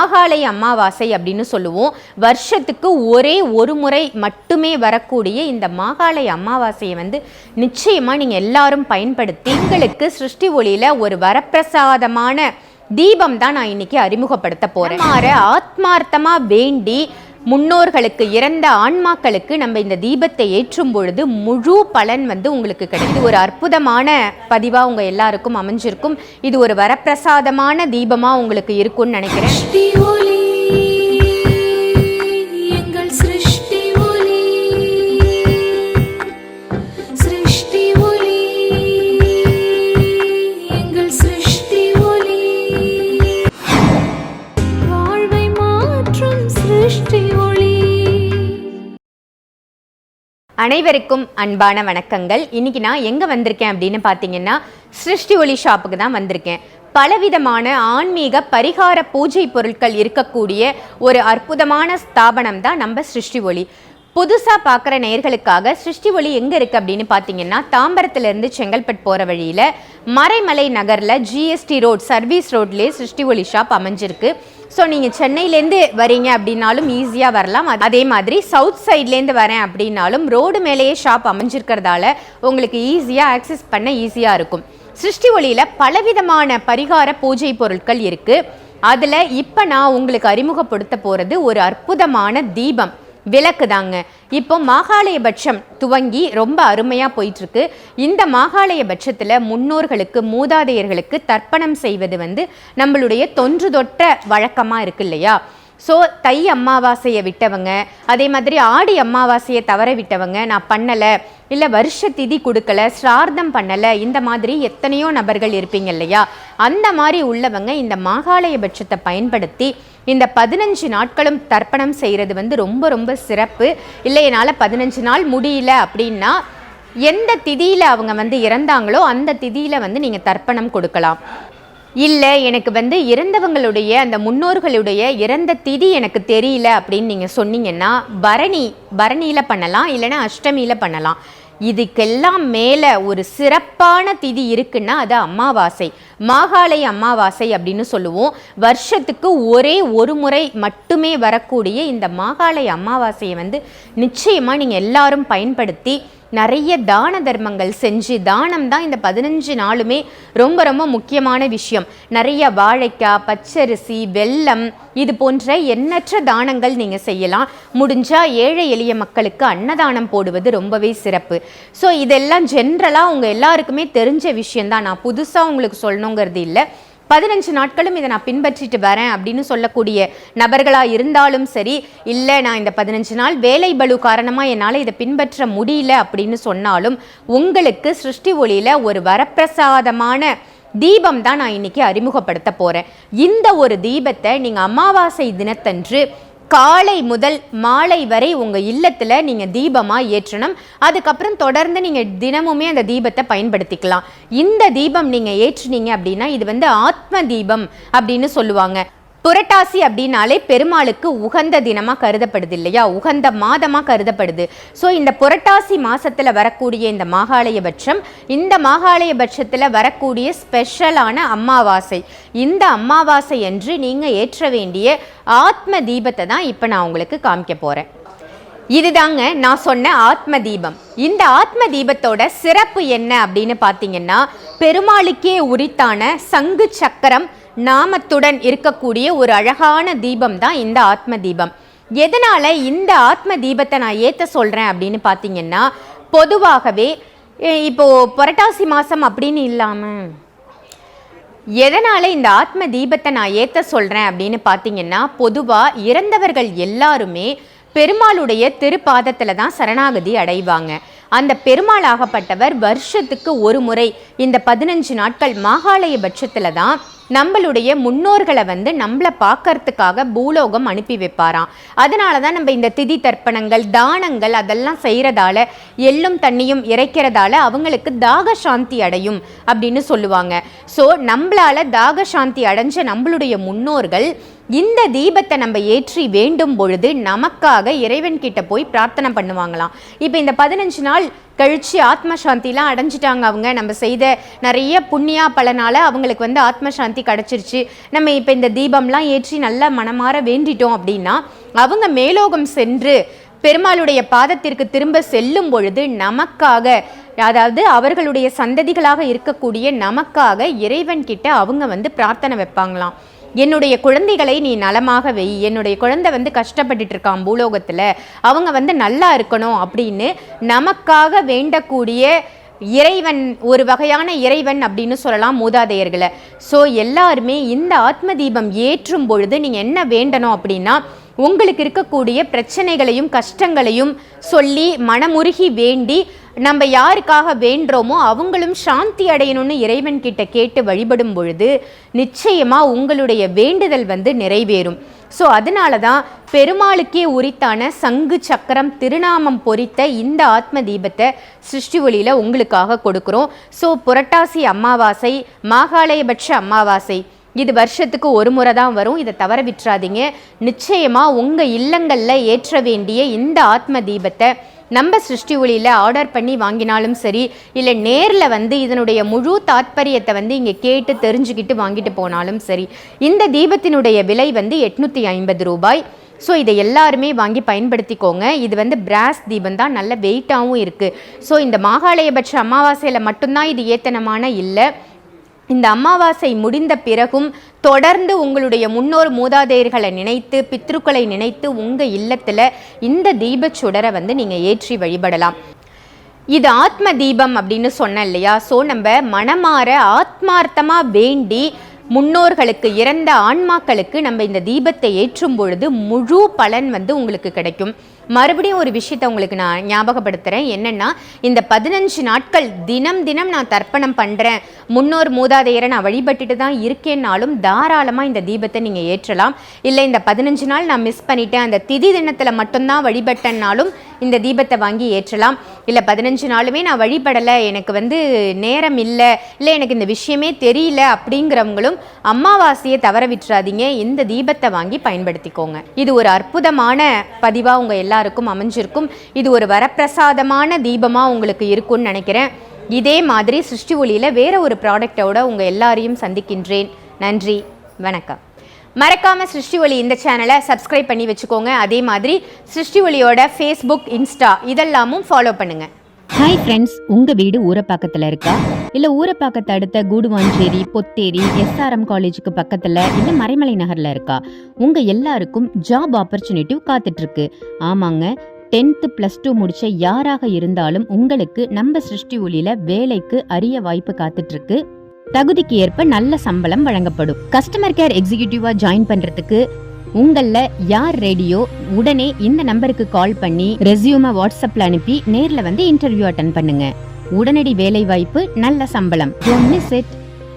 மாகாளய அமாவாசை அப்படின்னு சொல்லுவோம். வருஷத்துக்கு ஒரே ஒரு முறை மட்டுமே வரக்கூடிய இந்த மாகாளய அமாவாசையை வந்து நிச்சயமா நீங்க எல்லாரும் பயன்படுத்தி உங்களுக்கு சிருஷ்டி ஒளியில ஒரு வரப்பிரசாதமான தீபம் தான் நான் இன்னைக்கு அறிமுகப்படுத்த போறேன். மாற ஆத்மார்த்தமா வேண்டி முன்னோர்களுக்கு இறந்த ஆன்மாக்களுக்கு நம்ம இந்த தீபத்தை ஏற்றும் பொழுது முழு பலன் வந்து உங்களுக்கு கிடைக்கும் ஒரு அற்புதமான பதிவா உங்க எல்லாருக்கும் அமைஞ்சிருக்கும். இது ஒரு வரப்பிரசாதமான தீபமா உங்களுக்கு இருக்கும்னு நினைக்கிறேன். அனைவருக்கும் அன்பான வணக்கங்கள். இன்னைக்கு நான் எங்க வந்திருக்கேன் அப்படின்னு பார்த்தீங்கன்னா சிருஷ்டி ஒளி ஷாப்புக்கு தான் வந்திருக்கேன். பலவிதமான ஆன்மீக பரிகார பூஜை பொருட்கள் இருக்கக்கூடிய ஒரு அற்புதமான ஸ்தாபனம் தான் நம்ம சிருஷ்டி ஒளி. புதுசா பார்க்குற நேயர்களுக்காக சிருஷ்டி ஒளி எங்க இருக்கு அப்படின்னு பார்த்தீங்கன்னா தாம்பரத்துலேருந்து செங்கல்பட் செங்கல்பட்டு போற வழியில மறைமலை நகர்ல ஜிஎஸ்டி ரோட் சர்வீஸ் ரோட்லேயே சிருஷ்டி ஒளி ஷாப் அமைஞ்சிருக்கு. ஸோ நீங்கள் சென்னையிலேருந்து வரீங்க அப்படின்னாலும் ஈஸியாக வரலாம். அதே மாதிரி சவுத் சைட்லேருந்து வரேன் அப்படின்னாலும் ரோடு மேலேயே ஷாப் அமைஞ்சிருக்கிறதால உங்களுக்கு ஈஸியாக ஆக்சஸ் பண்ண ஈஸியாக இருக்கும். சிருஷ்டி ஒளியில் பலவிதமான பரிகார பூஜை பொருட்கள் இருக்குது அதில் இப்போ நான் உங்களுக்கு அறிமுகப்படுத்த போகிறது ஒரு அற்புதமான தீபம். விளக்கு தாங்க இப்போ மாகாளயபட்சம் துவங்கி ரொம்ப அருமையாக போயிட்டுருக்கு. இந்த மாகாளயபட்சத்தில் முன்னோர்களுக்கு மூதாதையர்களுக்கு தர்ப்பணம் செய்வது வந்து நம்மளுடைய தொன்று தொட்ட வழக்கமாக இருக்கு இல்லையா? ஸோ தை அமாவாசையை விட்டவங்க அதே மாதிரி ஆடி அமாவாசையை தவற விட்டவங்க நான் பண்ணலை இல்லை வருஷ திதி கொடுக்கல சிரார்த்தம் பண்ணலை இந்த மாதிரி எத்தனையோ நபர்கள் இருப்பீங்க இல்லையா? அந்த மாதிரி உள்ளவங்க இந்த மாகாளயபட்சத்தை பயன்படுத்தி இந்த பதினஞ்சு நாட்களும் தர்ப்பணம் செய்கிறது வந்து ரொம்ப ரொம்ப சிறப்பு. இல்லை என்னால் பதினஞ்சு நாள் முடியல அப்படின்னா எந்த திதியில் அவங்க வந்து இறந்தாங்களோ அந்த திதியில் வந்து நீங்கள் தர்ப்பணம் கொடுக்கலாம். இல்லை எனக்கு வந்து இறந்தவங்களுடைய அந்த முன்னோர்களுடைய இறந்த திதி எனக்கு தெரியல அப்படின்னு நீங்கள் சொன்னீங்கன்னா பரணி பரணியில் பண்ணலாம் இல்லைன்னா அஷ்டமியில் பண்ணலாம். இதுக்கெல்லாம் மேலே ஒரு சிறப்பான திதி இருக்குன்னா அது அமாவாசை. மாகாளை அமாவாசை அப்படின்னு சொல்லுவோம். வருஷத்துக்கு ஒரே ஒரு முறை மட்டுமே வரக்கூடிய இந்த மாகாளை அமாவாசையை வந்து நிச்சயமாக நீங்கள் எல்லாரும் பயன்படுத்தி நிறைய தான தர்மங்கள் செஞ்சு தானம் தான் இந்த பதினஞ்சு நாளுமே ரொம்ப ரொம்ப முக்கியமான விஷயம். நிறைய வாழைக்காய் பச்சரிசி வெல்லம் இது போன்ற எண்ணற்ற தானங்கள் நீங்கள் செய்யலாம். முடிஞ்சால் ஏழை எளிய மக்களுக்கு அன்னதானம் போடுவது ரொம்பவே சிறப்பு. ஸோ இதெல்லாம் ஜென்ரலாக உங்கள் எல்லாருக்குமே தெரிஞ்ச விஷயம்தான். நான் புதுசாக உங்களுக்கு சொல்லணும் பண்ணணுங்கிறது இல்லை. பதினஞ்சு நாட்களும் இதை நான் பின்பற்றிட்டு வரேன் அப்படின்னு சொல்லக்கூடிய நபர்களாக இருந்தாலும் சரி இல்லை நான் இந்த பதினஞ்சு நாள் வேலை பலு காரணமாக என்னால் இதை பின்பற்ற முடியல அப்படின்னு சொன்னாலும் உங்களுக்கு சிருஷ்டி ஒளியில் ஒரு வரப்பிரசாதமான தீபம் தான் நான் இன்னைக்கு அறிமுகப்படுத்த போகிறேன் இந்த ஒரு தீபத்தை நீங்கள் அமாவாசை தினத்தன்று காலை முதல் மாலை வரை உங்கள் இல்லத்தில் நீங்கள் தீபமாக ஏற்றணும். அதுக்கப்புறம் தொடர்ந்து நீங்கள் தினமுமே அந்த தீபத்தை பயன்படுத்திக்கலாம். இந்த தீபம் நீங்கள் ஏற்றுனீங்க அப்படின்னா இது வந்து ஆத்ம தீபம் அப்படின்னு சொல்லுவாங்க. புரட்டாசி அப்படின்னாலே பெருமாளுக்கு உகந்த தினமாக கருதப்படுது இல்லையா? உகந்த மாதமாக கருதப்படுது. ஸோ இந்த புரட்டாசி மாதத்தில் வரக்கூடிய இந்த மாகாளயபட்சம் இந்த மாகாளயபட்சத்தில் வரக்கூடிய ஸ்பெஷலான அம்மாவாசை. இந்த அமாவாசை அன்று நீங்கள் ஏற்ற வேண்டிய ஆத்ம தீபத்தை தான் இப்போ நான் உங்களுக்கு காமிக்க போகிறேன் இதுதாங்க நான் சொன்ன ஆத்ம தீபம். இந்த ஆத்ம தீபத்தோட சிறப்பு என்ன அப்படின்னு பார்த்தீங்கன்னா பெருமாளுக்கே உரித்தான சங்கு சக்கரம் நாமத்துடன் இருக்கக்கூடிய ஒரு அழகான தீபம் தான் இந்த ஆத்ம தீபம். எதனால் இந்த ஆத்ம தீபத்தை நான் ஏற்ற சொல்கிறேன் அப்படின்னு பார்த்தீங்கன்னா பொதுவாகவே இப்போது புரட்டாசி மாதம் அப்படின்னு இல்லாமல் எதனால் இந்த ஆத்ம தீபத்தை நான் ஏற்ற சொல்கிறேன் அப்படின்னு பார்த்தீங்கன்னா பொதுவாக இறந்தவர்கள் எல்லாருமே பெருமாளுடைய திருப்பாதத்தில் தான் சரணாகதி அடைவாங்க. அந்த பெருமாளாகப்பட்டவர் வருஷத்துக்கு ஒரு முறை இந்த பதினஞ்சு நாட்கள் மாகாளய பட்சத்தில் தான் நம்மளுடைய முன்னோர்களை வந்து நம்மளை பார்க்கறதுக்காக பூலோகம் அனுப்பி வைப்பாராம். அதனால தான் நம்ம இந்த திதி தர்ப்பணங்கள் தானங்கள் அதெல்லாம் செய்கிறதால எள்ளும் தண்ணியும் இறைக்கிறதால அவங்களுக்கு தாக சாந்தி அடையும் அப்படின்னு சொல்லுவாங்க. ஸோ நம்மளால தாக சாந்தி அடைஞ்ச நம்மளுடைய முன்னோர்கள் இந்த தீபத்தை நம்ம ஏற்றி வேண்டும் பொழுது நமக்காக இறைவன் கிட்ட போய் பிரார்த்தனை பண்ணுவாங்களாம். இப்போ இந்த பதினஞ்சு நாள் கழிச்சு ஆத்ம சாந்திலாம் அடைஞ்சிட்டாங்க அவங்க. நம்ம செய்த நிறைய புண்ணியா பலனால அவங்களுக்கு வந்து ஆத்ம சாந்தி கிடச்சிருச்சு. நம்ம இப்போ இந்த தீபம்லாம் ஏற்றி நல்லா மனமாற வேண்டிட்டோம் அப்படின்னா அவங்க மேலோகம் சென்று பெருமாளுடைய பாதத்திற்கு திரும்ப செல்லும் பொழுது நமக்காக அதாவது அவர்களுடைய சந்ததிகளாக இருக்கக்கூடிய நமக்காக இறைவன் கிட்ட அவங்க வந்து பிரார்த்தனை வைப்பாங்களாம். என்னுடைய குழந்தைகளை நீ நலமாக வை. என்னுடைய குழந்தை வந்து கஷ்டப்பட்டுட்டு இருக்கான் பூலோகத்தில். அவங்க வந்து நல்லா இருக்கணும் அப்படின்னு நமக்காக வேண்டக்கூடிய இறைவன் ஒரு வகையான இறைவன் அப்படின்னு சொல்லலாம் மூதாதையர்களை. ஸோ எல்லாருமே இந்த ஆத்ம தீபம் ஏற்றும் பொழுது நீங்கள் என்ன வேண்டணும் அப்படின்னா உங்களுக்கு இருக்கக்கூடிய பிரச்சனைகளையும் கஷ்டங்களையும் சொல்லி மனமுருகி வேண்டி நம்ம யாருக்காக வேண்டுறோமோ அவங்களும் சாந்தி அடையணும்னு இறைவன் கிட்ட கேட்டு வழிபடும் பொழுது நிச்சயமாக உங்களுடைய வேண்டுதல் வந்து நிறைவேறும். ஸோ அதனால தான் பெருமாளுக்கே உரித்தான சங்கு சக்கரம் திருநாமம் பொறித்த இந்த ஆத்ம தீபத்தை சிருஷ்டி ஒளியில் உங்களுக்காக கொடுக்குறோம். ஸோ புரட்டாசி அமாவாசை மாகாளயபட்ச அமாவாசை இது வருஷத்துக்கு ஒரு முறை தான் வரும். இதை தவற விட்டுறாதீங்க. நிச்சயமாக உங்கள் இல்லங்களில் ஏற்ற வேண்டிய இந்த ஆத்ம தீபத்தை நம்ம சிருஷ்டி ஒளியில் ஆர்டர் பண்ணி வாங்கினாலும் சரி இல்லை நேரில் வந்து இதனுடைய முழு தாத்பரியத்தை வந்து இங்கே கேட்டு தெரிஞ்சுக்கிட்டு வாங்கிட்டு போனாலும் சரி இந்த தீபத்தினுடைய விலை வந்து எட்நூற்றி ஐம்பது ரூபாய். ஸோ இதை எல்லாருமே வாங்கி பயன்படுத்திக்கோங்க. இது வந்து பிராஸ் தீபம் தான். நல்ல வெயிட்டாகவும் இருக்குது ஸோ இந்த மாகாளயபட்ச அமாவாசையில் மட்டும்தான் இது ஏத்தனமான இல்லை. இந்த அமாவாசை முடிந்த பிறகும் தொடர்ந்து உங்களுடைய முன்னோர் மூதாதையர்களை நினைத்து பித்ருக்களை நினைத்து உங்கள் இல்லத்தில் இந்த தீபச் சுடரை வந்து நீங்கள் ஏற்றி வழிபடலாம். இது ஆத்ம தீபம் அப்படின்னு சொன்னேன் இல்லையா? ஸோ நம்ம மனமாற ஆத்மார்த்தமாக வேண்டி முன்னோர்களுக்கு இறந்த ஆன்மாக்களுக்கு நம்ம இந்த தீபத்தை ஏற்றும் பொழுது முழு பலன் வந்து உங்களுக்கு கிடைக்கும். மறுபடியும் ஒரு விஷயத்தை உங்களுக்கு நான் ஞாபகப்படுத்துகிறேன் என்னென்னா இந்த பதினஞ்சு நாட்கள் தினம் தினம் நான் தர்ப்பணம் பண்ணுறேன் முன்னோர் மூதாதையரை நான் வழிபட்டுட்டு தான் இருக்கேன்னாலும் தாராளமாக இந்த தீபத்தை நீங்கள் ஏற்றலாம். இல்லை இந்த பதினஞ்சு நாள் நான் மிஸ் பண்ணிட்டேன். அந்த திதி தினத்தில் மட்டும்தான் வழிபட்டேன்னாலும் இந்த தீபத்தை வாங்கி ஏற்றலாம். இல்லை பதினஞ்சு நாளுமே நான் வழிபடலை. எனக்கு வந்து நேரம் இல்லை. இல்லை எனக்கு இந்த விஷயமே தெரியல அப்படிங்கிறவங்களும் அமாவாசையை தவற விட்டுறாதீங்க. இந்த தீபத்தை வாங்கி பயன்படுத்திக்கோங்க. இது ஒரு அற்புதமான பதிவாக உங்கள் எல்லாருக்கும் அமைஞ்சிருக்கும். இது ஒரு வரப்பிரசாதமான தீபமாக உங்களுக்கு இருக்கும்னு நினைக்கிறேன். இதே மாதிரி சிருஷ்டி ஒளியில் வேற ஒரு ப்ராடக்டோட உங்கள் எல்லாரையும் சந்திக்கின்றேன். நன்றி. வணக்கம். மறக்காம சிருஷ்டி ஒளி இந்த சேனலை சப்ஸ்கிரைப் பண்ணி வச்சுக்கோங்க. அதே மாதிரி சிருஷ்டி ஒளியோட ஃபேஸ்புக் இன்ஸ்டா இதெல்லாமும் ஃபாலோ பண்ணுங்க. ஹாய் ஃப்ரெண்ட்ஸ் உங்கள் வீடு ஊரப்பாக்கத்தில் இருக்கா? இல்லை ஊரப்பாக்கத்தை அடுத்த கூடுவாஞ்சேரி பொத்தேரி எஸ்ஆர்எம் காலேஜுக்கு பக்கத்தில் இல்லை மறைமலை நகரில் இருக்கா? உங்கள் எல்லாருக்கும் ஜாப் ஆப்பர்ச்சுனிட்டி காத்துட்ருக்கு. ஆமாங்க டென்த்து ப்ளஸ் டூ முடித்த யாராக இருந்தாலும் உங்களுக்கு நம்ம சிருஷ்டி ஒளியில வேலைக்கு அரிய வாய்ப்பு காத்துட்ருக்கு. தகுதிக்கு ஏற்ப நல்ல சம்பளம் வழங்கப்படும். கஸ்டமர் கேர் எக்ஸிகியூட்டிவா ஜாயின் பண்றதுக்கு உங்களில் யார் ரெடியோ உடனே இந்த நம்பருக்கு கால் பண்ணி ரெஸ்யூமை வாட்ஸ்அப்ல அனுப்பி நேர்ல வந்து இன்டர்வியூ அட்டன் பண்ணுங்க. உடனடி வேலை வாய்ப்பு நல்ல சம்பளம். ஒன்னு மிஸ்